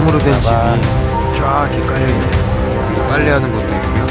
나무로 된 집이 쫙 이렇게 깔려있네요. 여기 빨래하는 것도 있고요.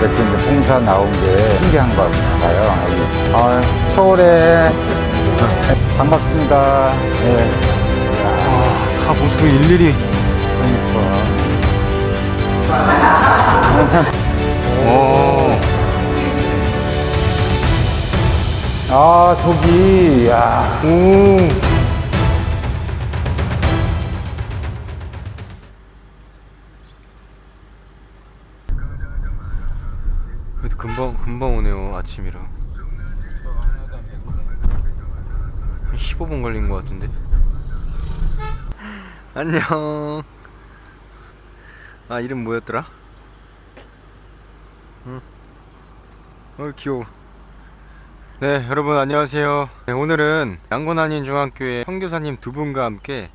이렇게 이제 봉사 나온 게 신기한 것 같아요. 여기. 아, 서울에 반갑습니다. 예. 와, 다 모습을 일일이. 그러니까. 오. 아, 저기, 야. 오. 그래도 금방 금방 오네요 아침이라. 15분 걸린 것 같은데. 안녕. 아 이름 뭐였더라? 응. 어 귀여워. 네, 여러분 안녕하세요. 네, 오늘은 양곤한인 중학교의 선교사님 두 분과 함께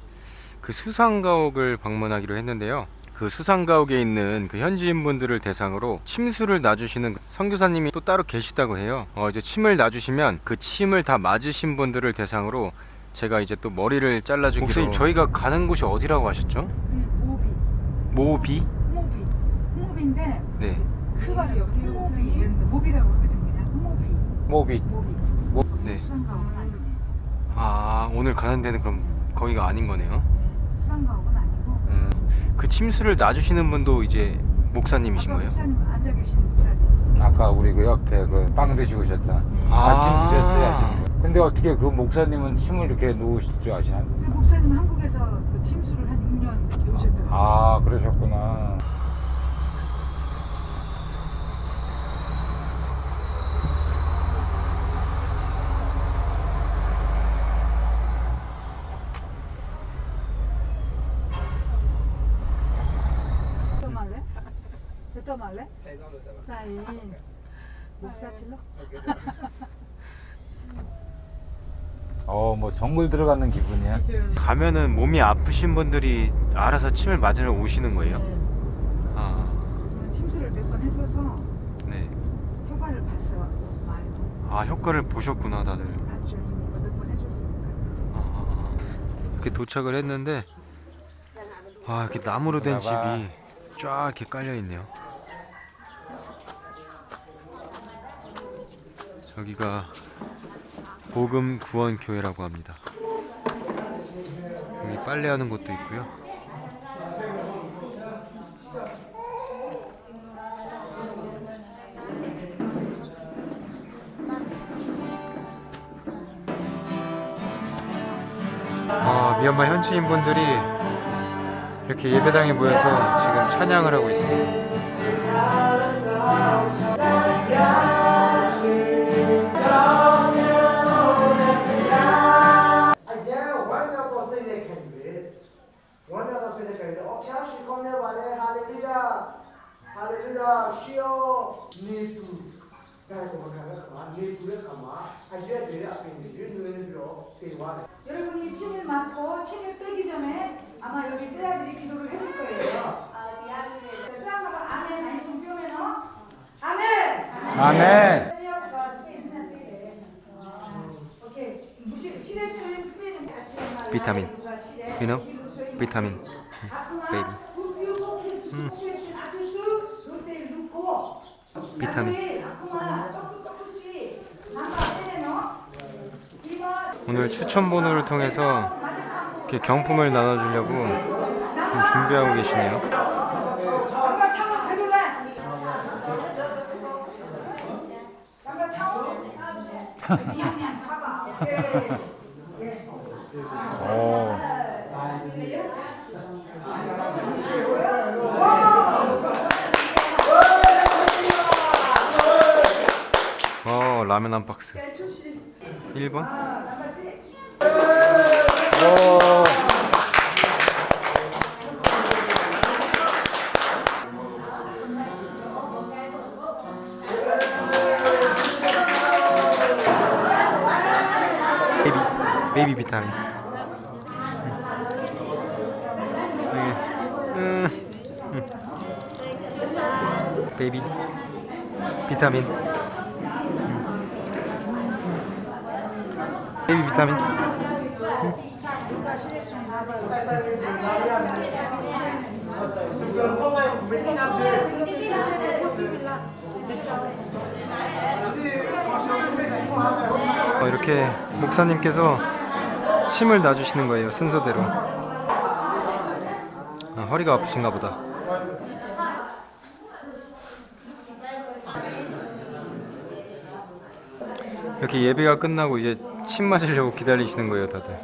그 수상가옥을 방문하기로 했는데요. 그 수상가옥에 있는 그 현지인분들을 대상으로 침수를 놔주시는 그 선교사님이 또 따로 계시다고 해요. 어, 이제 침을 놔주시면 그 침을 다 맞으신 분들을 대상으로 제가 이제 또 머리를 잘라주기로. 목사님 저희가 가는 곳이 어디라고 하셨죠? 모비, 모비? 모비, 모비인데 네. 그거를 모비 이러는데 모비라고 하거든요. 그냥 모비, 모비. 모비. 네. 수상가옥은 아니에요. 아 오늘 가는 데는 그럼 거기가 아닌 거네요. 네, 수상가옥은 아니고. 음, 그 침수를 놔주시는 분도 이제 목사님이신 아까 거예요? 목사님 앉아 계시는 목사님. 아까 우리 그 옆에 그 빵 드시고 오셨잖아. 아. 아. 침 드셨어요, 하시는 분. 근데 어떻게 그 목사님은 침을 이렇게 놓으실 줄 아시나? 그 목사님 한국에서 그 침수를 한 6년 배우셨더라고요. 아, 그러셨구나. 또 말래? 또 말래? 사인. 목사 칠러? 어, 뭐 정글 들어가는 기분이야. 가면은 몸이 아프신 분들이 알아서 침을 맞으러 오시는 거예요? 네. 아, 침수를 몇 번 해줘서 네. 효과를 봤어. 많이. 아 효과를 보셨구나 다들. 밧줄이니까 몇번 해줬으니까. 아, 이렇게 도착을 했는데 아 이렇게 나무로 된. 집이 쫙 이렇게 깔려 있네요. 여기가 복음 구원 교회라고 합니다. 여기 빨래하는 곳도 있고요. 아, 미얀마 현지인 분들이 이렇게 예배당에 모여서 지금 찬양을 하고 있습니다. 아마 여기 쎄아들이 기도를 해줄 거예요. 쎄아가 아멘 아니 성경에는 아멘. 아멘. 오케이 무시 스윙 스윙은 같이 하나. 비타민. You know? 비타민. 베이비. 롯데 루코. 비타민. 오늘 추천 번호를 통해서 이렇게 경품을 나눠주려고 준비하고 계시네요. 오. 어, 라면 한 박스. 1번? 베이비 비타민. 음, 음. 베이비 비타민. 베이비 비타민. 어, 이렇게 목사님께서 침을 놔주시는 거예요 순서대로. 아, 허리가 아프신가 보다. 이렇게 예배가 끝나고 이제 침 맞으려고 기다리시는 거예요 다들.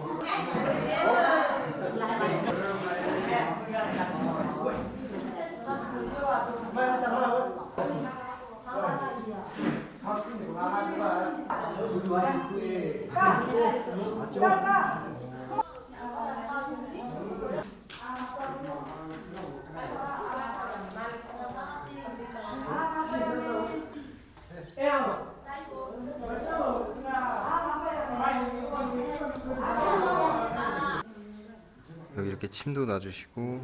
여기 이렇게 침도 놔주시고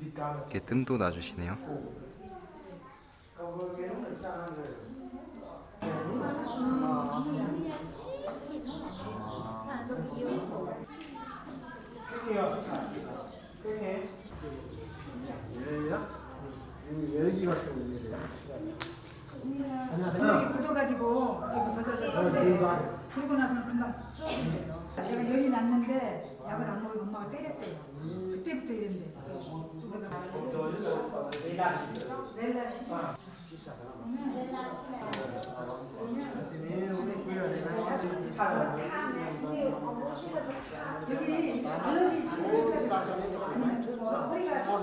이렇게 뜸도 놔주시네요. 여기 굳어가지고 이거 걷어졌는데 그러고 나서는 금방 쏘는데요. 내가 열이 났는데 약을 안 먹으면 엄마가 때렸대요. 그때부터 이랬는데. 내가 렐라 시 여기 알러지 시리즈가 허리가 좀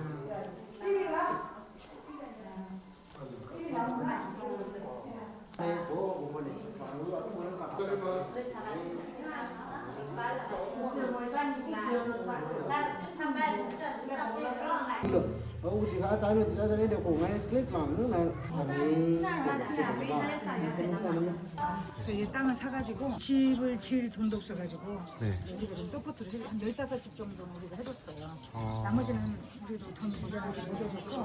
Được 이 땅을 사가지고 집을 지을 돈도 없어가지고 네. 우리가 좀 서포트를 해, 한 15집 정도는 우리가 해줬어요. 어. 나머지는 우리도 돈 모자라서 못 해줬고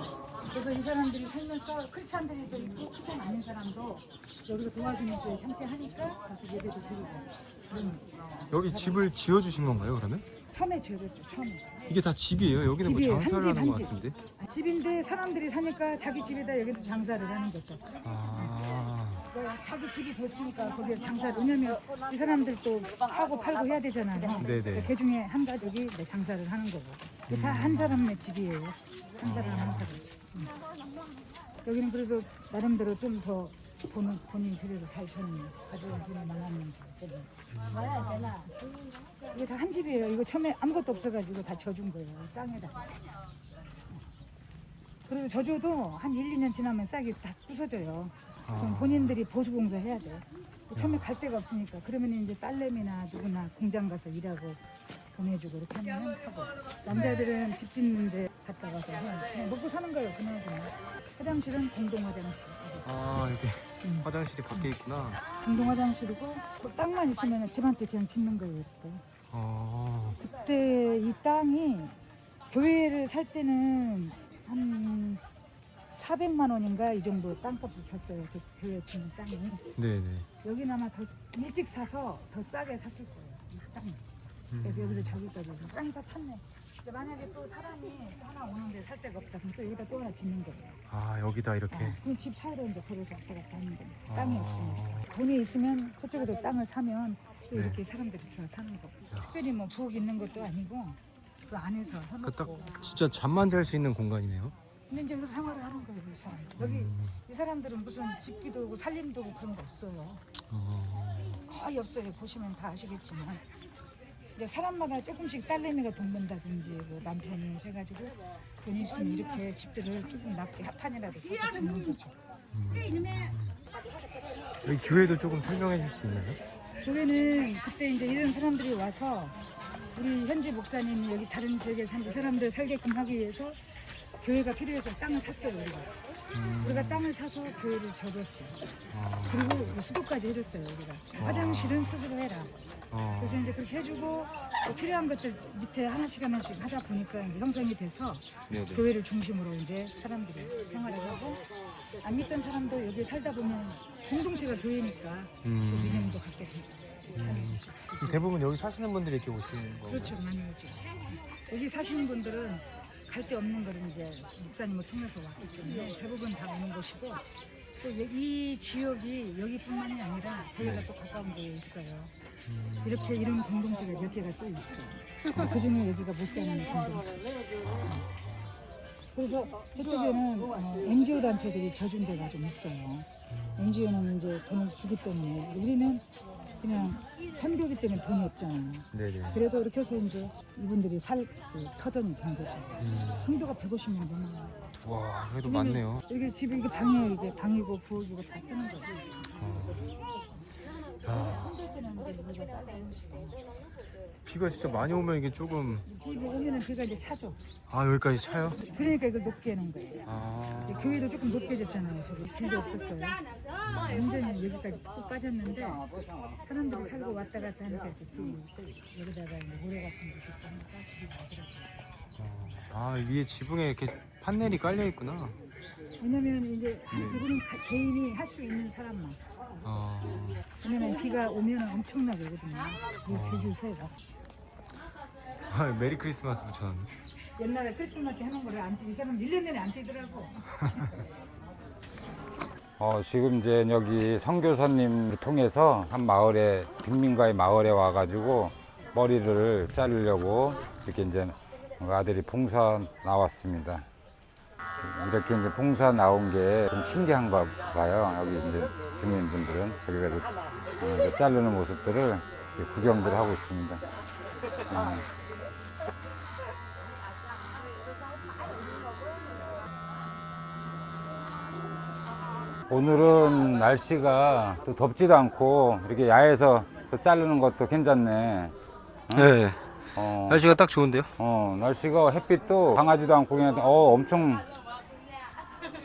그래서 이 사람들이 살면서 크리스찬들도 있고 크리스찬 아닌 사람도 여기서 도와주면서 함께 하니까 가서 예배도 드리고 여기 집을 지어주신 건가요 그러면? 처음에 지어줬죠 처음에 이게 다 집이에요? 여기는 뭐 집이에요. 장사를 한 집, 하는 한 것 집. 같은데? 아, 집인데 사람들이 사니까 자기 집에다 여기서 장사를 하는 거죠. 아, 그러니까 자기 집이 됐으니까 거기에 장사를 왜냐면 이 사람들도 사고 팔고 해야 되잖아요. 네네. 그 중에 한 가족이 내 장사를 하는 거고. 다 한 사람의 집이에요. 한 사람 한 사람. 음. 여기는 그래도 나름대로 좀 더 돈을 돈이 들여서 잘 쳤네요. 가져온 돈이 많았는지 어쩐지. 이게 다 한 집이에요. 이거 처음에 아무것도 없어가지고 다 져준 거예요. 땅에다. 그리고 져줘도 한 1, 2년 지나면 싹이 다 부서져요. 그럼 본인들이 보수공사 해야 돼. 처음에 갈 데가 없으니까 그러면 이제 딸내미나 누구나 공장 가서 일하고 보내주고 이렇게 하면 하고 남자들은 집 짓는데 갔다 가서 해. 그냥 먹고 사는 거예요 그냥 화장실은 공동 화장실 아 여기 음. 화장실이 밖에 있구나. 공동 화장실이고 그 땅만 있으면 집한채 그냥 짓는 거예요 그때 아, 그때 이 땅이 교회를 살 때는 한 400만 원인가 이 정도 땅값을 줬어요. 저 교회 짓는 땅이. 네네. 여기는 아마 더 일찍 사서 더 싸게 샀을 거예요. 이 땅을. 그래서 여기서 저기까지 해서 땅이 다 찼네. 근데 만약에 또 사람이 하나 오는데 살 데가 없다 그럼 또 여기다 또 하나 짓는 거예요. 아 여기다 이렇게. 어, 그럼 집 사이로 이제 걸어서 왔다 갔다 하는 거예요. 땅이 없으면 돈이 있으면 그쪽으로 땅을 사면 또 이렇게 사람들이 들어 사는 거고. 특별히 뭐 부엌 있는 것도 아니고 그 안에서 그딱 해놓고. 진짜 잠만 잘 수 있는 공간이네요. 근데 이제 여기서 생활을 하는 거예요, 이 사람. 여기 이 사람들은 무슨 집기도 오고 살림도 오고 그런 거 없어요. 거의 없어요. 보시면 다 아시겠지만. 이제 사람마다 조금씩 딸내미가 돈 번다든지 뭐 남편이 해가지고 돈 있으면 이렇게 집들을 조금 낮게 합판이라도 사서 짓는 거죠. 여기 교회도 조금 설명해 줄 수 있나요? 교회는 그때 이제 이런 사람들이 와서 우리 현지 목사님이 여기 다른 지역에 산이 사람들 살게끔 하기 위해서 교회가 필요해서 땅을 샀어요 우리가. 우리가 땅을 사서 교회를 접었어요. 그리고 수도까지 해줬어요 우리가. 화장실은 스스로 해라. 어. 그래서 이제 그렇게 해주고 또 필요한 것들 밑에 하나씩 하나씩 하다 보니까 이제 형성이 돼서 네네. 교회를 중심으로 이제 사람들이 생활을 하고 안 믿던 사람도 여기 살다 보면 공동체가 교회니까 또 음. 믿음도 갖게 되고 대부분 여기 사시는 분들이 이렇게 오시는 거예요. 그렇죠 많이 오죠 여기 사시는 분들은 갈 데 없는 거를 이제 목사님을 통해서 왔기 때문에 대부분 다 오는 것이고. 또 이 지역이 여기뿐만이 아니라 교회가 또 가까운 곳에 있어요. 이렇게 이런 공동체가 몇 개가 또 있어 그 중에 여기가 못 사는 공동체. 그래서 저쪽에는 어, NGO 단체들이 져준 데가 좀 있어요. NGO는 이제 돈을 주기 때문에 우리는 그냥 선교기 때문에 돈이 없잖아요. 네네. 그래도 이렇게 해서 이제 이분들이 살 그, 터전이 된 거죠. 성도가 150명 넘어요. 와 그래도 많네요. 여기 집이 이게 방이에요. 이게 방이고 부엌이고 다 쓰는 거 고. 힘들 때는 이제 우리가 싸게 음식을. 비가 진짜 많이 오면 이게 조금 집에 오면은 비가 이제 차죠. 아 여기까지 차요? 그러니까 이걸 높게 해놓은 거예요. 아 이제 교회도 조금 높게 졌잖아요. 저기 길도 없었어요. 완전히 여기까지 푹 빠졌는데 사람들이 살고 왔다 갔다 하니까 이렇게 길이 여기다가 이제 모래 같은 거 짓고 하니까 길이. 아 위에 지붕에 이렇게 판넬이 깔려 있구나. 왜냐면 이제 이거는 가- 개인이 할 수 있는 사람만. 아 왜냐면 비가 오면 엄청나게 오거든요. 이 줄줄 새가. 아, 메리 크리스마스 붙여놨네. 옛날에 크리스마스 때 해놓은 거를 안 뛰, 이 사람 1년 내내 안 뛰더라고. 어, 지금 이제 여기 선교사님을 통해서 한 마을에 빈민가의 마을에 와가지고 머리를 자르려고 이렇게 이제 아들이 봉사 나왔습니다. 이렇게 이제 봉사 나온 게 좀 신기한가 봐요. 여기 이제 주민분들은 저기 가서 어, 자르는 모습들을 이렇게 구경들 하고 있습니다. 어. 오늘은 날씨가 또 덥지도 않고 이렇게 야외에서 또 자르는 것도 괜찮네. 네. 어, 날씨가 딱 좋은데요? 어, 날씨가 햇빛도 강하지도 않고 그냥 어 엄청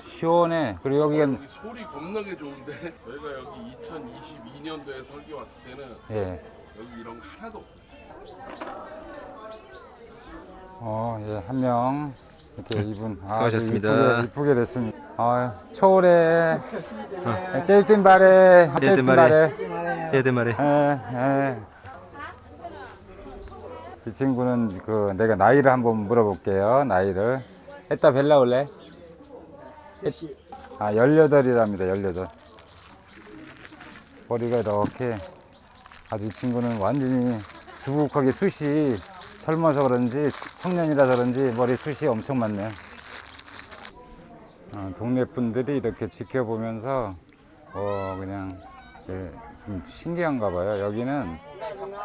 시원해. 그리고 여기는 소리 겁나게 좋은데 저희가 여기 2022년도에 설계 왔을 때는 예, 여기 이런 거 하나도 없었어요. 어, 예, 한 명 이렇게 이분 아, 수고하셨습니다. 이쁘게, 이쁘게 됐습니다. 아, 초월에 제이든 바래, 제이든 바래. 얘들 말해. 예, 예. 이 친구는 그 내가 나이를 한번 물어볼게요. 나이를. 에따 벨라 올래? 아, 18이랍니다. 18. 머리가 이렇게 아주 이 친구는 완전히 수북하게 숱이 젊어서 그런지 청년이라서 그런지 머리 숱이 엄청 많네요. 어, 동네 분들이 이렇게 지켜보면서 어 그냥 예, 좀 신기한가 봐요. 여기는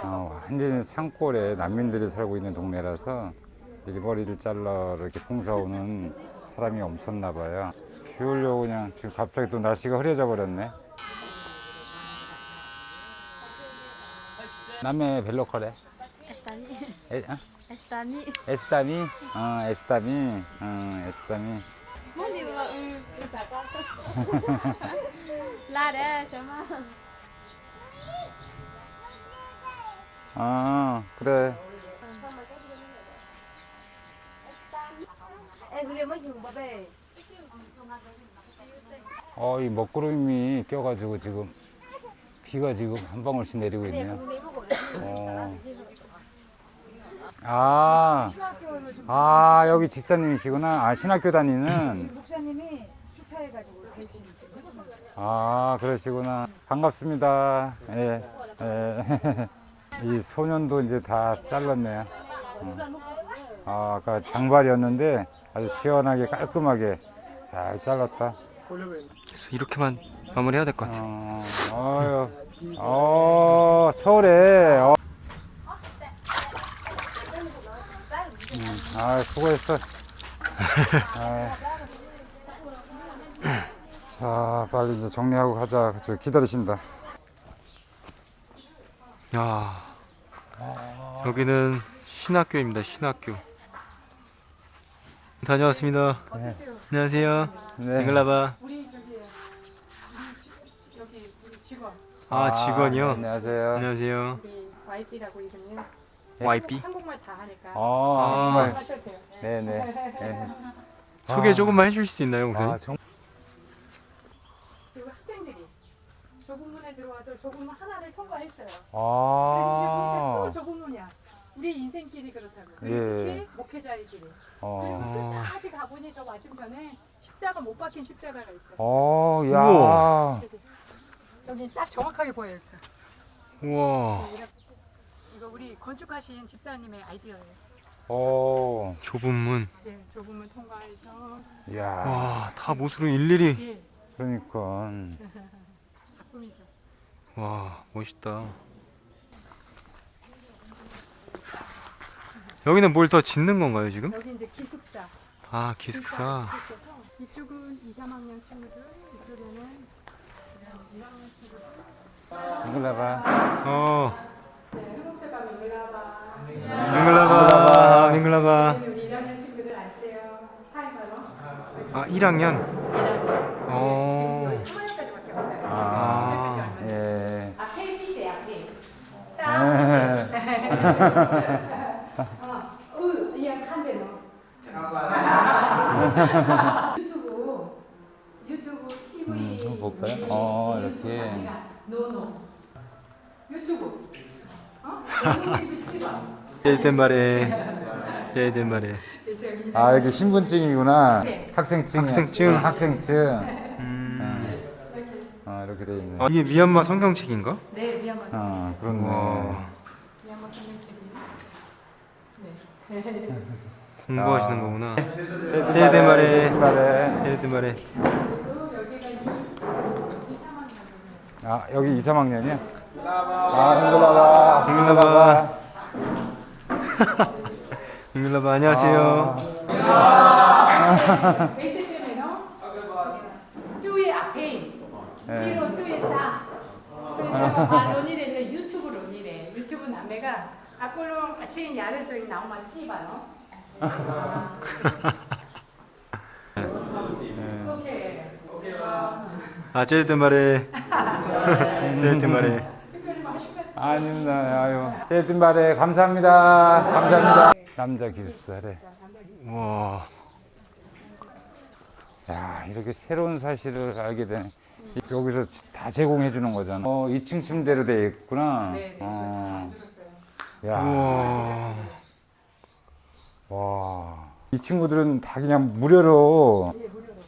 어, 완전히 산골에 난민들이 살고 있는 동네라서 머리를 잘라 이렇게 봉사 오는 사람이 없었나 봐요. 비 오려고 그냥 지금 갑자기 또 날씨가 흐려져 버렸네. 남의 벨로커래. Estani. 에, 어? Estani. 에스타미? 어, 에스타미. 어, 에스타미. Mali ba um La 아, 그래. Em liều mới dùng bà bè. 어, 이 먹구름이 껴가지고 지금 비가 지금 한 방울씩 내리고 있네요. 어. 아, 아 여기 집사님이시구나. 아 신학교 다니는. 목사님이 축하해가지고 거예요. 아 그러시구나. 반갑습니다. 예. 예. 이 소년도 이제 다 잘랐네요. 음. 아, 아까 장발이었는데 아주 시원하게 깔끔하게 잘 잘랐다. 그래서 이렇게만 마무리해야 될 것 같아 요. 어, 어유, 어, 초래. 어. 음, 아, 수고했어. 아. 자, 빨리 이제 정리하고 가자. 저 기다리신다. 야 여기는 신학교입니다. 신학교. 다녀왔습니다. 안녕하세요. 네. 잉글라바. 우리 저기 여기 우리 직원 아 직원이요. 안녕하세요. 안녕하세요. 우리 YP라고 이름이요. YP. 한국말 다 하니까 어, 아. 정말. 하셔도 돼요. 네네. 네. 소개 조금만 해주실 수 있나요, 목사님? 아, 정... 그리고 학생들이 조국문에 들어와서 조국문 하나를 통과했어요. 아, 또 조국문이야. 우리 인생길이 그렇다고. 예. 특히 목회자의 길이. 어, 그리고 끝까지 가보니 저 맞은편에 십자가 못 박힌 십자가가 있어요. 어, 야. 우와. 여기 딱 정확하게 보여요. 여기서. 우와 이거 우리 건축하신 집사님의 아이디어예요. 오, 좁은 문. 예, 조국문 통과해서 야. 와 다 못으로 일일이. 예, 그러니까. 와 멋있다. 여기는 뭘 더 짓는 건가요 지금? 여기 이제 기숙사. 아 기숙사. 있어서 이쪽은 2, 3학년 친구들, 이쪽에는 잉글라바. 어 흐뭇세바 민글라바. 밍글라바 밍글라바. 우리 1학년 친구들 아세요? 하이바로. 아 1학년. 1학년. 어. 지금 3학년까지밖에 없어요. 아, 시작하지 않았어요. 예. 아, KT 앞에. 어, 으, 예약한대 너. 유튜브, 유튜브 TV. 음, 좀 볼까요? 어, 이렇게. 노노. 유튜브. 어? 찍어. 제이든 말에. 제이든 말에. 아, 여기 신분증이구나. 네. 학생증. 학생증. 어, 학생증. 음. 이렇게. 어, 이렇게 돼 있네. 아, 이게 미얀마 성경책인가? 네, 미얀마. 어, 그렇네. 와 미얀마 선생님이. 네. 공부하시는 아. 거구나. 제이든 제이든 말에. 말에. 제이든 말에. 그리고 여기가 이, 이 3학년. 아, 여기 2, 3학년이야? 아, 잉글라바. 잉글라바. 밍글라바 안녕하세요. 베이스펜에서 뚜의 앞에 네. 뒤로 뚜의 딱 그래서 아 론이래 유튜브 론이래 유튜브 남매가 아꼴롱 아침 야레서 나오면 찌바요 오케이 아 제이든 말에. 제이든 뭐 하실 말씀 아닙니다. 아유. 제이든 말에 감사합니다. 감사합니다. 남자 기숙사래. 와. 야, 이렇게 새로운 사실을 알게 되네. 여기서 다 제공해 주는 거잖아. 어, 2층 침대로 돼 있구나. 네, 네. 어. 야, 와. 와. 이 친구들은 다 그냥 무료로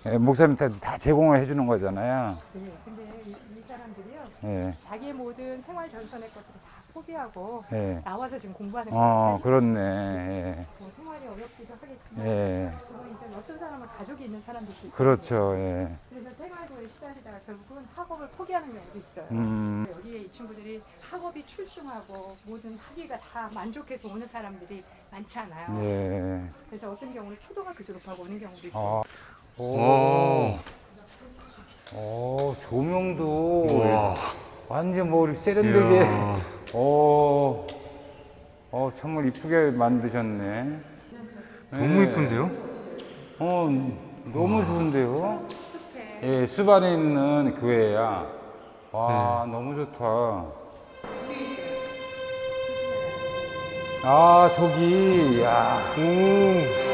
예, 목사님한테 다 제공을 해 주는 거잖아요. 네, 근데 이, 이 사람들이요 예. 자기의 모든 생활 전선의 것을 다 포기하고 예. 나와서 지금 공부하는 어, 거예요 그렇네. 뭐 생활이 어렵기도 하겠지만 예. 예. 그리고 이제 어떤 사람은 가족이 있는 사람들도 있고 그렇죠. 예. 그래서 생활고에 시달리다가 결국은 학업을 포기하는 경우도 있어요. 음. 여기에 이 친구들이 학업이 출중하고 모든 학위가 다 만족해서 오는 사람들이 많지 않아요. 예. 그래서 어떤 경우는 초등학교 졸업하고 오는 경우도 있고 아. 오. 오, 조명도 와. 완전 뭐 세련되게. 이야. 오, 어, 정말 이쁘게 만드셨네. 너무 이쁜데요? 어, 너무 좋은데요? 예, 숲 안에 있는 교회야. 와, 너무 좋다. 아, 저기, 야. 오.